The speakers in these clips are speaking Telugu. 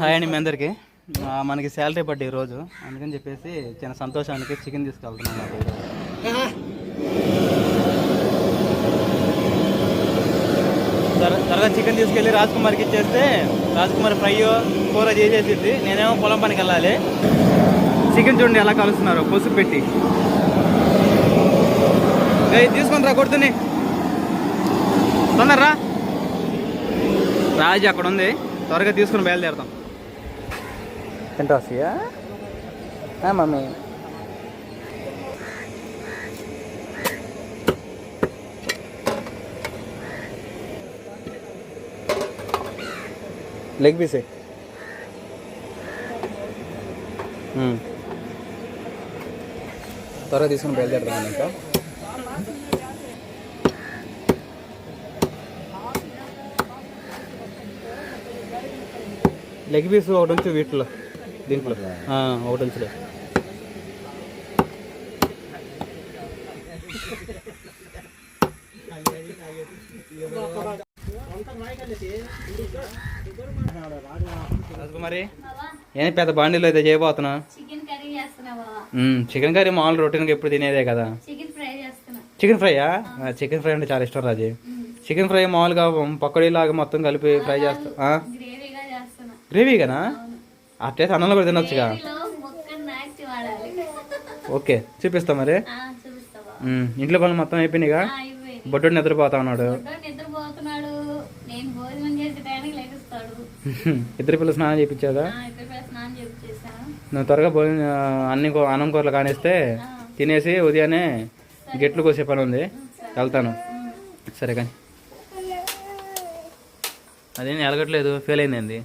హాయ్ అండి మీ అందరికి. మనకి శాలరీ పడ్డ ఈరోజు అందుకని చెప్పేసి చిన్న సంతోషానికి చికెన్ తీసుకెళ్తున్నాం అన్నమాట త్వరగా చికెన్ తీసుకెళ్ళి రాజ్ కుమార్కి ఇచ్చేస్తే రాజ్ కుమార్ ఫ్రై కూర చేసేసిద్ది. నేనేమో పొలం పనికి వెళ్ళాలి. చికెన్ చూడండి ఎలా కలుస్తున్నారు పసుపు పెట్టి. తీసుకొని రా కొడుతుని. తొందరరా. రాజు అక్కడ ఉంది. త్వరగా తీసుకుని బయలుదేరుతాం. తింటాసియా మమ్మీ. లెగ్ పీసే hmm. త్వరగా తీసుకుని బయలుదేరుతాం ఇంకా. లెగ్ పీస్ ఒకటి ఉంచు వీటిలో. దీంట్లో. ఆ, ఒకటి ఉంచులే రాజకుమారి ఏం పెద్ద బాండీలో అయితే చేయబోతున్నా? చికెన్ కర్రీ మామూలు రొటీన్గా ఎప్పుడు తినేదే కదా? చికెన్ ఫ్రై చేస్తున్నా. చికెన్ ఫ్రైయా చికెన్ ఫ్రై అంటే చాలా ఇష్టం రాజీ. చికెన్ ఫ్రై మామూలుగా పకోడీ లాగా మొత్తం కలిపి ఫ్రై చేస్తా గ్రేవీగానా అట్లయితే అన్నంలో కూడా తినొచ్చుగా. ఓకే చూపిస్తా మరి. ఇంట్లో పనులు మొత్తం అయిపోయినాయిగా? బొడ్డు నిద్రపోతా ఉన్నాడు. ఇద్దరు పిల్లలు స్నానం చేశాను నువ్వు త్వరగా భోజనం అన్ని అన్నం కూరలు కానిస్తే తినేసి ఉదయాన్నే గెట్లు కోసే పని ఉంది. వెళ్తాను. సరే కానీ. అదేం ఎలగట్లేదు. ఫెయిల్ అయింది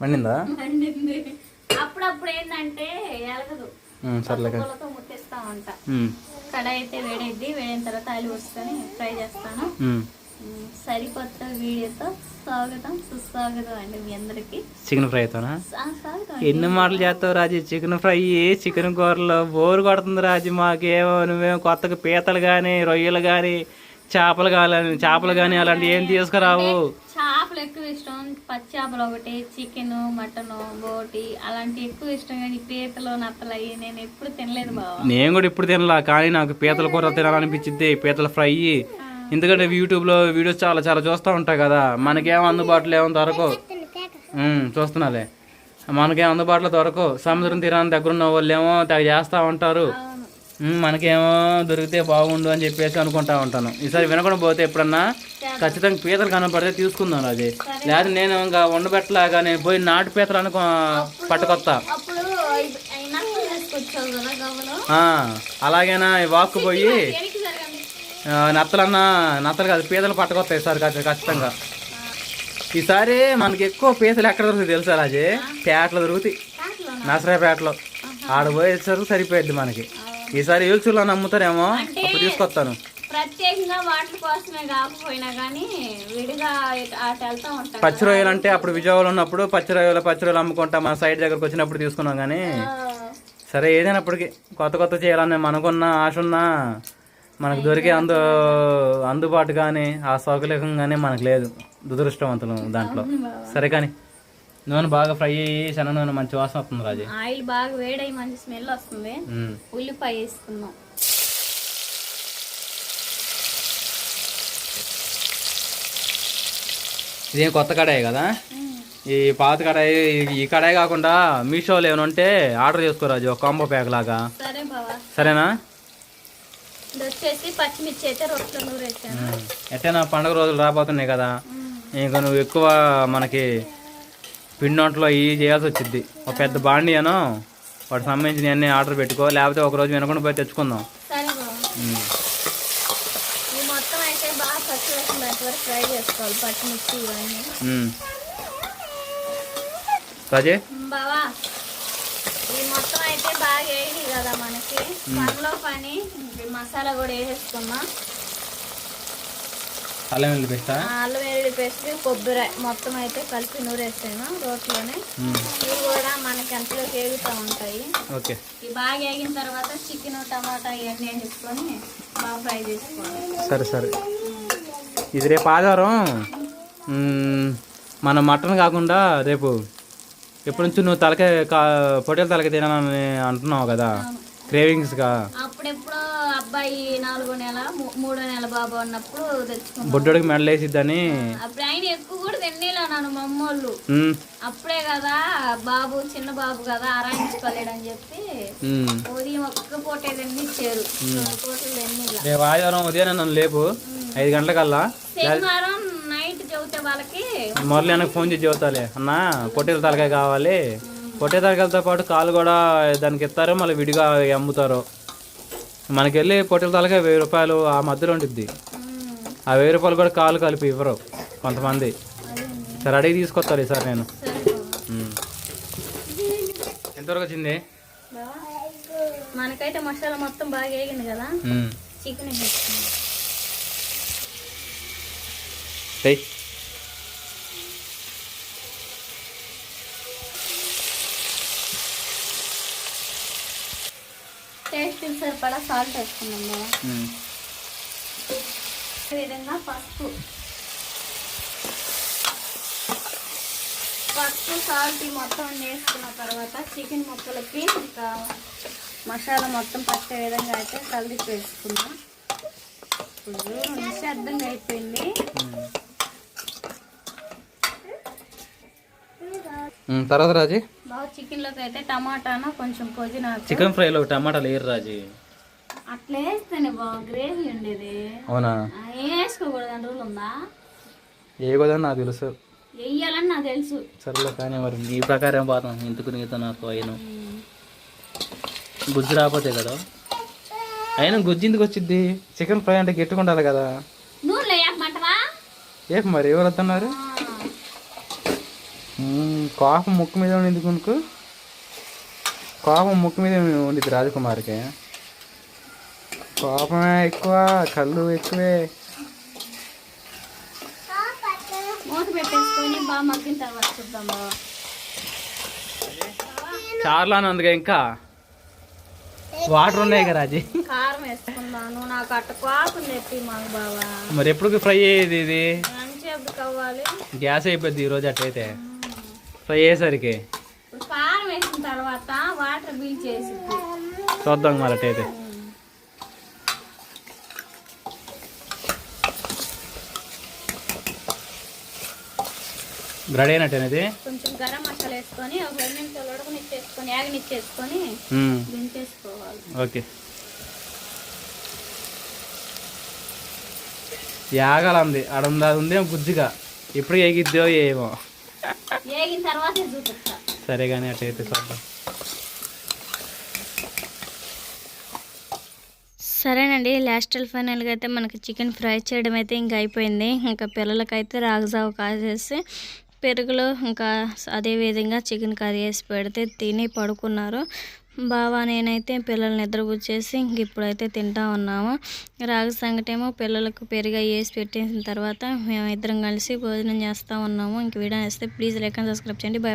మండిందా? మండింది. అప్పుడప్పుడు ఏంటంటే ఎలగదు. సర్లే ముట్టిస్తా ఉంటా. కడాయి అయితే వేడైద్ది వేడిన తర్వాత ఆయిల్ పోసుకొని ఫ్రై చేస్తాను. సరికొత్త వీడియోతో స్వాగతం సుస్వాగతం అండి మీ అందరికి. చికెన్ ఫ్రై స్వాగతం ఎన్ని మాటలు చేస్తావు రాజు? చికెన్ ఫ్రై చికెన్ కూరలో బోరు కొడుతుంది రాజు మాకేమో. నువ్వేమో కొత్తగా పీతలు కానీ రొయ్యలు కానీ చేపలు కానీ చేపలు కానీ అలాంటివి ఏం తీసుకురావు? చేపలు ఎక్కువ ఇష్టం. పచ్చి చేపలు ఒకటి చికెన్ మటన్ బోటి అలాంటి ఎక్కువ ఇష్టం కానీ పీతలు నత్తలు అయ్యి నేను ఎప్పుడు తినలేదు బావ. నేను కూడా ఇప్పుడు తినలా కానీ నాకు పీతల కూర తినాలనిపించింది పీతల ఫ్రై. ఎందుకంటే యూట్యూబ్లో వీడియోస్ చాలా చాలా చూస్తూ ఉంటాయి కదా. మనకేం అందుబాటులో ఏమో దొరకవు. ఉమ్, చూస్తున్నాలే. మనకేం అందుబాటులో దొరకవు. సముద్రం తీరాన్ని దగ్గర ఉన్న వాళ్ళు ఏమో తెగ చేస్తూ ఉంటారు. మనకేమో దొరికితే బాగుండు అని చెప్పేసి అనుకుంటా ఉంటాను. ఈసారి వినకుండా పోతే ఎప్పుడన్నా ఖచ్చితంగా పీతలు కనపడితే తీసుకుందాం రాజీ. లేదా నేను ఇంకా ఉండబెట్టలాగా నేను పోయి నాటు పీతలు అనుకో ఆ, అలాగేనా వాక్కు పోయి నత్తలన్నా నత్తలు కాదు పీతలు పట్టుకొస్తాయి సార్ ఖచ్చితంగా. ఈసారి మనకి ఎక్కువ పీతలు ఎక్కడ దొరుకుతాయి తెలుసా రాజీ? పేటలో దొరుకుతాయి? నసరాపేటలో ఆడ పోయేసరికి సరిపోయింది మనకి. ఈసారి ఏల్చూరులో అమ్ముతారేమో అప్పుడు తీసుకొస్తాను. ప్రత్యేకంగా వాటి కోసమే కాకపోయినా కానీ విడిగా అటు వెళ్తా ఉంటాం పచ్చి రొయ్యలు అంటే అప్పుడు విజయవాడలో ఉన్నప్పుడు పచ్చి రొయ్యలు పచ్చి రొయ్యలు అమ్ముకుంటా మన సైడ్ దగ్గరకు వచ్చినప్పుడు తీసుకున్నాం కానీ సరే ఏదైనప్పటికీ కొత్త కొత్త చేయాలని మనకున్న ఆశ ఉన్నా మనకు దొరికే అందు అందుబాటు కానీ ఆ సౌకర్యం కానీ మనకు లేదు. దురదృష్టవంతులు దాంట్లో. సరే కానీ నూనె బాగా ఫ్రై అయ్యి శన నూనె మంచి వాసన వస్తుంది రాజు. ఆయిల్ బాగా వేడై మంచి స్మెల్ వస్తుంది. ఉల్లిపాయ వేసుకుందాం. ఇదేం కొత్త కడాయి కదా? ఈ పాత కడాయి ఈ కడాయి కాకుండా మీషోలో ఏమైనా ఉంటే ఆర్డర్ చేసుకోరాజు ఒక కాంబో ప్యాక్ లాగా. సరేనా? వచ్చేసి పచ్చిమిర్చి అయితే రొట్టెలు నూరేసాను. ఉమ్. ఎట్టైనా పండుగ రోజులు రాబోతున్నాయి కదా. ఇంకా నువ్వు ఎక్కువ మనకి పిండి వంటలో ఇవి చేయాల్సి వచ్చింది. ఒక పెద్ద బాండి అను వాటికి సంబంధించిన అన్ని ఆర్డర్ పెట్టుకో లేకపోతే ఒక రోజు వినకుండా పోయి తెచ్చుకుందాం. మొత్తం అయితే బాగా. రాజే? బావా ఈ మొత్తం అయితే వేయండి కదా మనకి. పనిలో పని ఈ మసాలా కూడా వేసేసుకున్నాం అల్లం వెల్లుల్లి పేస్టా? అల్లం వెల్లుల్లి పేస్ట్ కొబ్బరి మొత్తం అయితే కలిపి నూరేసాను రోట్లోనే. ఇవి కూడా మనకి ఎంతలో వేగుతూ ఉంటాయి. ఓకే. ఇవి బాగా వేగిన తర్వాత చికెన్ టమాటా ఇవన్నీ వేసుకొని బాగా ఫ్రై చేసుకోవాలి. సరే సరే. ఇది రేపు ఆధారం మన మటన్ కాకుండా రేపు ఎప్పటి నుంచి నువ్వు తలకాయ కా పొట్టేల తలకాయ తినాలని అంటున్నావు కదా. క్రేవింగ్స్గా అప్పుడెప్పుడో అబ్బాయి నాలుగో నెల మూడో నెల బాబు అన్నప్పుడు తెచ్చుకున్నాం. బొడ్డోడికి మెడలేసిద్దని అప్పుడు ఆయన ఎక్కువ కూడా తినేలా నన్ను మా అమ్మోళ్ళు. అప్పుడే కదా బాబు చిన్న బాబు కదా ఆరాయించుకోలేడని చెప్పి ఉమ్. ఉదయం ఒక్క పూట ఇచ్చారు పూటలు రేపు ఆదివారం ఉదయం నన్ను లేపు. ఐదు గంటలకల్లా. శనివారం నైట్ చెబితే వాళ్ళకి మురళి అన్నకు ఫోన్ చేసి చెబుతాలే అన్న పొట్టేల తలకాయ కావాలి. పొట్టే తలకాయలతో పాటు కాలు కూడా దానికి ఇస్తారు మళ్ళీ విడిగా అమ్ముతారు. మనకి వెళ్ళి పొట్టేల తలకాయ వెయ్యి రూపాయలు ఆ మధ్యలో ఉంటుంది ఆ వెయ్యి రూపాయలు కూడా కాలు కలిపి ఇవ్వరు కొంతమంది. సరే అడిగి తీసుకొస్తారు ఈసారి నేను. ఎంతవరకు వచ్చింది? మనకైతే మసాలా మొత్తం బాగా వేగింది కదా. చికెన్ వేసుకుందాం చెయ్యి టేస్ట్ సరిపడా సాల్ట్ ఉమ్. ఈ విధంగా పసుపు. పసుపు సాల్ట్ మొత్తం వేసుకున్న తర్వాత చికెన్ ముక్కలకి ఇంకా మసాలా మొత్తం పట్టే విధంగా అయితే కలిపి వేసుకున్నాం ఇప్పుడు నిశ్శబ్దంగా అయిపోయింది. తర్వాత రాజీ? బాగా చికెన్లోకి అయితే టమాటాను కొంచెం పుదీనా చికెన్ ఫ్రైలో టమాటాలు వేయరు రాజీ. అట్లా వేస్తేనే బాగా గ్రేవీ ఉండేది. అవునా? ఏం వేసుకోకూడదు అని రూల్ ఉందా? కదా నాకు తెలుసు. వెయ్యాలని నాకు తెలుసు. సరేలే కానీ మరి నీ ప్రకారం పోతాం ఎందుకు నీతో నాకు అయిన? గుజ్జు రాకపోతే కదా? అయినా గుజ్జు ఎందుకు వచ్చింది చికెన్ ఫ్రై అంటే గట్టిగా ఉండాలి కదా? నూనెలో వేయమంటవా ఏ మరి ఎవరు వస్తున్నారు కోపం ముక్కు మీద ఉండింది కొనుక్కు కోపం ముక్కు మీద ఉండిద్ది రాజకుమార్కి. కోపమే ఎక్కువ కళ్ళు ఎక్కువే. చారులో అందుకే ఇంకా? వాటర్ ఉన్నాయి కదా రాజీ? కారం వేసుకున్నాను నాకు అట్ట కోపం చెప్పి మాకు బావా. మరి ఎప్పుడు ఫ్రై అయ్యేది ఇది? గ్యాస్ అయిపోద్ది ఈరోజు అట్లయితే. ఫ్రై అయ్యేసరికి కారం వేసిన తర్వాత వాటర్ బీల్ చేసి చూద్దాం మరి అట్లయితే రెడీ అయినట్టేనది కొంచెం గరం మసాలా వేసుకొని ఒక రెండు నిమిషాలు ఉడకనిచ్చేసుకొని యాగనిచ్చేసుకొని మ్మ్. దించేసుకోవాలి ఓకే యాగాలంది. అడందా ఉంది గుజ్జుగా ఎప్పుడు ఏగిద్దో ఏమో. వేగిన తర్వాతే చూపిస్తా. సరే కానీ అట్లయితే చూద్దాం. సరేనండి లాస్ట్ ఫైనల్గా అయితే మనకి చికెన్ ఫ్రై చేయడం అయితే ఇంకా అయిపోయింది. ఇంకా పిల్లలకైతే రాగజావ కాసేసి పెరుగులో ఇంకా అదే విధంగా చికెన్ కర్రీ వేసి పెడితే తిని పడుకున్నారు. బావా నేనైతే పిల్లల్ని నిద్రపుచ్చేసి ఇంక ఇప్పుడైతే తింటా ఉన్నాము. రాగి సంగటేమో పిల్లలకు పెరిగా వేసి పెట్టేసిన తర్వాత మేము ఇద్దరం కలిసి భోజనం చేస్తూ ఉన్నాము. ఇంక వీడియో వేస్తే ప్లీజ్ లైక్ అండ్ సబ్స్క్రైబ్ చేయండి. బాయ్